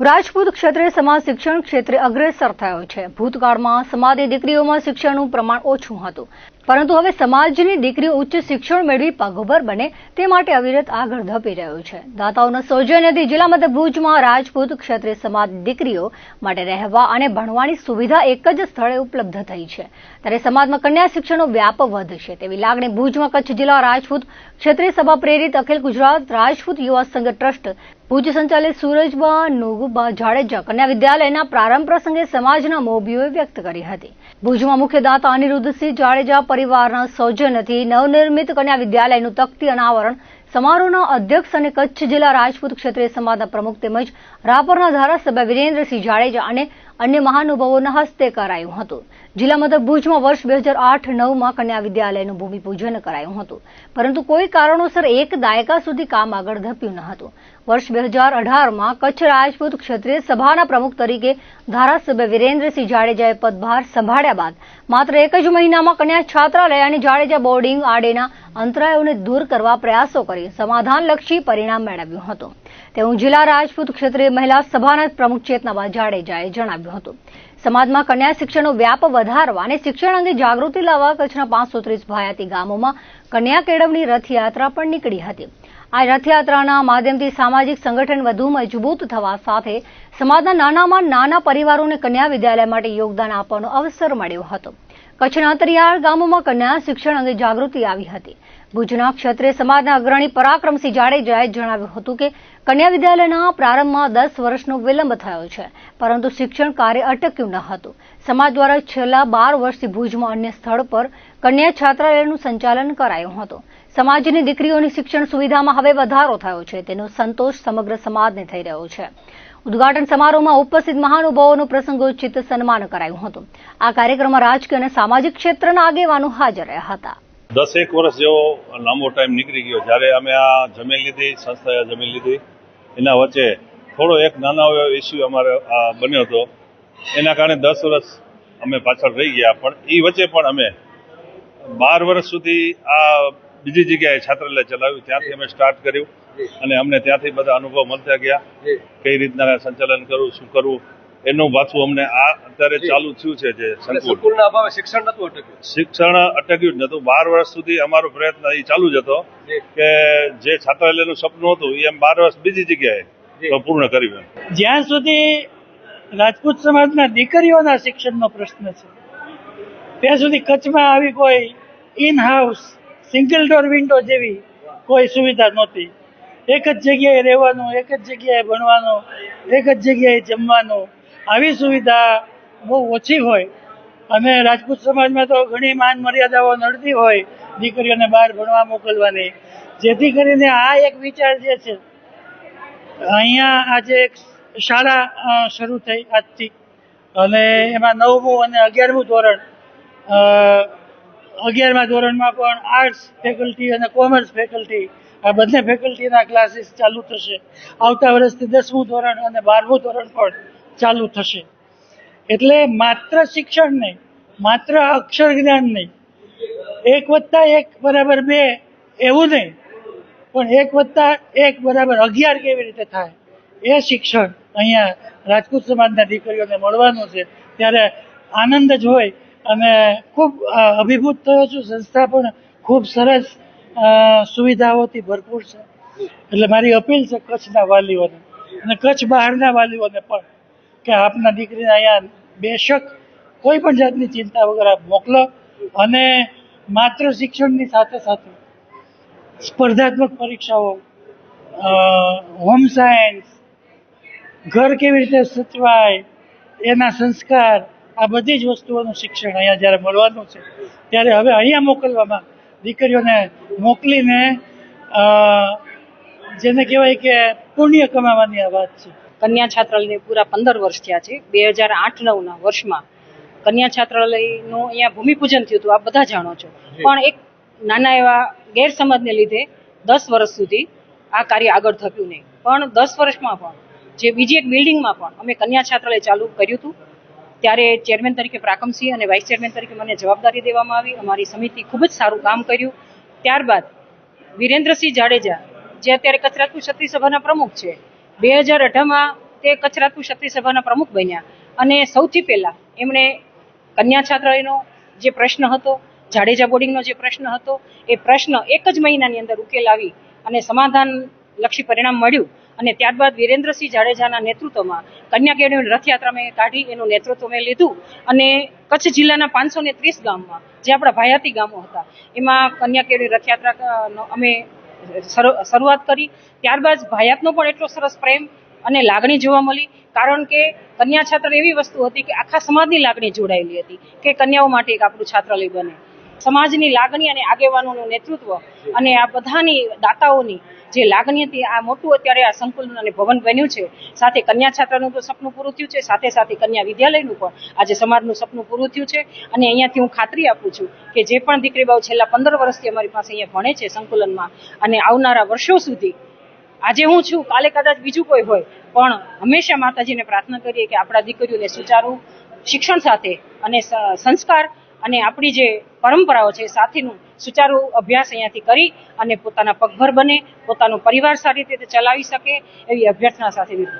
રાજપૂત ક્ષેત્રે સમાજ શિક્ષણ ક્ષેત્રે અગ્રેસર થયો છે. ભૂતકાળમાં સમાજની દીકરીઓમાં શિક્ષણનું પ્રમાણ ઓછું હતું. પરંતુ હવે સમાજની દીકરીઓ ઉચ્ચ શિક્ષણ મેળવી પગભર બને તે માટે અવિરત આગળ ધપી રહ્યું છે. દાતાઓના સૌજન્યથી જિલ્લા મથક ભુજમાં રાજપૂત ક્ષત્રિય સમાજ દીકરીઓ માટે રહેવા અને ભણવાની સુવિધા એક જ સ્થળે ઉપલબ્ધ થઈ છે. ત્યારે સમાજમાં કન્યા શિક્ષણનો વ્યાપ વધશે તેવી લાગણી ભુજમાં કચ્છ જિલ્લા રાજપૂત ક્ષત્રિય સભા પ્રેરિત અખિલ ગુજરાત રાજપૂત યુવા સંઘ ટ્રસ્ટ ભુજ સંચાલિત સુરજબા નોગુબા જાડેજા કન્યા વિદ્યાલયના પ્રારંભ પ્રસંગે સમાજના મોભીઓએ વ્યક્ત કરી હતી. ભુજમાં મુખ્ય દાતા અનિરુદ્ધસિંહ જાડેજા પરિવારના સૌજન્યથી નવનિર્મિત કન્યા વિદ્યાલયનું તકતી અનાવરણ સમારોહના અધ્યક્ષ અને કચ્છ જિલ્લા રાજપૂત ક્ષત્રિય સમાજના પ્રમુખ તેમજ રાપરના ધારાસભ્ય વિરેન્દ્રસિંહ જાડેજા અને અન્ય મહાનુભાવોના હસ્તે કરાયું હતું. જિલ્લા મથક ભુજમાં વર્ષ બે હજાર આઠ નવમાં કન્યા વિદ્યાલયનું ભૂમિપૂજન કરાયું હતું. પરંતુ કોઈ કારણોસર એક દાયકા સુધી કામ આગળ ધપ્યું ન હતું. વર્ષ બે હજાર અઢારમાં કચ્છ રાજપૂત ક્ષત્રિય સભાના પ્રમુખ તરીકે ધારાસભ્ય વિરેન્દ્રસિંહ જાડેજાએ પદભાર સંભાળ્યા બાદ માત્ર એક જ મહિનામાં કન્યા છાત્રાલય અને જાડેજા બોર્ડિંગ આડેના અંતરાયોને દૂર કરવા પ્રયાસો કરી સમાધાનલક્ષી પરિણામ મેળવ્યું હતું. તેવું જિલ્લા રાજપૂત ક્ષત્રિય મહિલા સભાના પ્રમુખ ચેતનાબા જાડેજાએ જણાવ્યું હતું. સમાજમાં કન્યા શિક્ષણનો વ્યાપ વધારવા અને શિક્ષણ અંગે જાગૃતિ લાવવા કચ્છના પાંચસો ત્રીસ ભાયાતી ગામોમાં કન્યા કેળવણી રથયાત્રા પણ નીકળી હતી. આ રથયાત્રાના માધ્યમથી સામાજિક સંગઠન વધુ મજબૂત થવા સાથે સમાજના નાનામાં નાના પરિવારોને કન્યા વિદ્યાલય માટે યોગદાન આપવાનો અવસર મળ્યો હતો. કચ્છના તરિયાળ ગામોમાં કન્યા શિક્ષણ અંગે જાગૃતિ આવી હતી. ભુજના ક્ષત્રિય સમાજના અગ્રણી પરાક્રમસિંહ જાડેજાએ જણાવ્યું હતું કે, કન્યા વિદ્યાલયના પ્રારંભમાં દસ વર્ષનો વિલંબ થયો છે, પરંતુ શિક્ષણ કાર્ય અટક્યું ન હતું. સમાજ દ્વારા છેલ્લા બાર વર્ષથી ભુજમાં અન્ય સ્થળ પર કન્યા છાત્રાલયનું સંચાલન કરાયું હતું. સમાજની દીકરીઓની શિક્ષણ સુવિધામાં હવે વધારો થયો છે, તેનો સંતોષ સમગ્ર સમાજને થઈ રહ્યો છે. ઉદઘાટન સમારોહમાં ઉપસ્થિત મહાનુભાવોનું પ્રસંગોચિત સન્માન કરાયું હતું. આ કાર્યક્રમમાં રાજકીય અને સામાજિક ક્ષેત્રના આગેવાનો હાજર રહ્યા હતા. દસ એક વર્ષ જેવો લાંબો ટાઈમ નીકળી ગયો. જ્યારે અમે આ જમીન લીધી, સંસ્થાએ જમીન લીધી, એના વચ્ચે થોડો એક નાનો એવો ઇસ્યુ અમારે બન્યો હતો. એના કારણે દસ વર્ષ અમે પાછળ રહી ગયા. પણ એ વચ્ચે પણ અમે બાર વર્ષ સુધી આ બીજી જગ્યાએ છાત્રાલય ચલાવ્યું. ત્યાંથી અમે સ્ટાર્ટ કર્યું. અને અમને ત્યાંથી બધા અનુભવ મળતા ગયા. કઈ રીતના સંચાલન કરવું શું કરવું એનું પાછું અમને આ અત્યારે ચાલુ થયું છે જે સંકુલના અભાવે શિક્ષણ નતું અટક્યું? શિક્ષણ અટક્યું જ નતું બાર વર્ષ સુધી અમારો પ્રયત્ન એ ચાલુ જ હતો કે જે છાત્રાલયનું સપનું હતું એ એમ બાર વર્ષ બીજી જગ્યાએ પૂર્ણ કર્યું જ્યાં સુધી રાજપૂત સમાજના દીકરીઓના શિક્ષણનો પ્રશ્ન છે ત્યાં સુધી કચ્છમાં આવી કોઈ in house single door window જેવી કોઈ સુવિધા નહોતી. એક જ જગ્યાએ રહેવાનું, એક જ જગ્યાએ ભણવાનું, એક જ જગ્યાએ જમવાનું, આવી સુવિધા બહુ ઓછી હોય. અને રાજપૂત સમાજમાં તો ઘણી માન મર્યાદાઓ નડતી હોય દીકરીઓને બહાર ભણવા મોકલવાની. જેથી કરીને આ એક વિચાર જે છે, અહીંયા આજે એક શાળા શરૂ થઈ આજથી. અને એમાં નવમું અને અગિયારમું ધોરણ અગિયારમા ધોરણમાં પણ આર્ટ્સ ફેકલ્ટી અને કોમર્સ ફેકલ્ટી આ બંને ફેકલ્ટીના ક્લાસીસ ચાલુ થશે. આવતા વર્ષથી દસમું ધોરણ અને બારમું ધોરણ પણ ચાલુ થશે. એટલે માત્ર શિક્ષણ નહીં, માત્ર અક્ષર જ્ઞાન નહીં. એક વત્તા એક બરાબર બે એવું નહીં, પણ એક વત્તા એક બરાબર અગિયાર કેવી રીતે થાય? એ શિક્ષણ અહીંયા રાજપૂત સમાજના દીકરીઓને મળવાનું છે. ત્યારે આનંદ જ હોય અને ખૂબ અભિભૂત થયો છું. સંસ્થા પણ ખૂબ સરસ સુવિધાઓથી ભરપૂર છે. એટલે મારી અપીલ છે કચ્છના વાલીઓને અને કચ્છ બહારના વાલીઓને પણ કે આપના દીકરીને અહીંયા બેશક કોઈ પણ જાતની ચિંતા વગર આપ મોકલો અને માત્ર શિક્ષણની સાથે સાથે સ્પર્ધાત્મક પરીક્ષાઓ હોમ સાયન્સ ઘર કેવી રીતે સચવાય, એના સંસ્કાર, આ બધી જ વસ્તુઓનું શિક્ષણ અહીંયા જ્યારે મળવાનું છે, ત્યારે હવે અહીંયા મોકલવામાં દીકરીઓને મોકલીને અ, જેને કહેવાય કે પુણ્ય કમાવાની આ વાત છે. કન્યા છાત્રાલયને પૂરા પંદર વર્ષ થયા છે. બે હજાર આઠ નવના વર્ષમાં કન્યા છાત્રાલયનું અહીંયા ભૂમિપૂજન થયું હતું આપ બધા જાણો છો. પણ એક નાના એવા ગેરસમજને લીધે દસ વર્ષ સુધી આ કાર્ય આગળ થયું નહીં. પણ દસ વર્ષમાં પણ જે બીજી એક બિલ્ડિંગમાં પણ અમે કન્યા છાત્રાલય ચાલુ કર્યું હતું. ત્યારે ચેરમેન તરીકે પ્રાકમસિંહ અને વાઇસ ચેરમેન તરીકે મને જવાબદારી દેવામાં આવી. અમારી સમિતિ ખૂબ જ સારું કામ કર્યું. ત્યારબાદ વિરેન્દ્રસિંહ જાડેજા, જે અત્યારે કચરાતપુર ક્ષત્રિય પ્રમુખ છે બે હજાર અઢારમાં તે કચરાતપુર ક્ષત્રિય સભાના પ્રમુખ બન્યા. અને સૌથી પહેલાં એમણે કન્યા છાત્રાલયનો જે પ્રશ્ન હતો, જાડેજા બોર્ડિંગનો જે પ્રશ્ન હતો, એ પ્રશ્ન એક જ મહિનાની અંદર ઉકેલ આવી અને સમાધાનલક્ષી પરિણામ મળ્યું. અને ત્યારબાદ વિરેન્દ્રસિંહ જાડેજાના નેતૃત્વમાં કન્યા કેળવણી રથયાત્રા મેં કાઢી એનું નેતૃત્વ મેં લીધું. અને કચ્છ જિલ્લાના પાંચસો ને ત્રીસ ગામમાં જે આપણા ભાયાતી ગામો હતા એમાં કન્યા કેળવણી રથયાત્રા અમે શરૂ- શરૂઆત કરી. ત્યારબાદ ભાયાતનો પણ એટલો સરસ પ્રેમ અને લાગણી જોવા મળી કારણ કે કન્યા છાત્ર એવી વસ્તુ હતી કે આખા સમાજની લાગણી જોડાયેલી હતી કે કન્યાઓ માટે એક આપણું છાત્રાલય બને. સમાજની લાગણી અને આગેવાનોનું નેતૃત્વ અને આ બધાની દાતાઓની જે લાગણી હતી, આ મોટું અત્યારે આ સંકુલન અને ભવન બન્યું છે. સાથે કન્યા છાત્રાનું તો સપનું પૂરું થયું છે, સાથે સાથે કન્યા વિદ્યાલયનું પણ આજે સમાજનું સપનું પૂરું થયું છે. અને અહીંયાથી હું ખાતરી આપું છું કે જે પણ દીકરી બાઉ છેલ્લા પંદર વર્ષથી અમારી પાસે અહીંયા ભણે છે સંકુલનમાં અને આવનારા વર્ષો સુધી, આજે હું છું, કાલે કદાચ બીજું કોઈ હોય, પણ હંમેશા માતાજીને પ્રાર્થના કરીએ કે આપણા દીકરીઓને સુચારું શિક્ષણ સાથે અને સંસ્કાર અને આપણી જે પરંપરાઓ છે, સાથેનું સુચારું અભ્યાસ અહીંયાથી કરી અને પોતાના પગભર બને, પોતાનો પરિવાર સારી રીતે ચલાવી શકે એવી અભ્યર્થના સાથે વિનંતી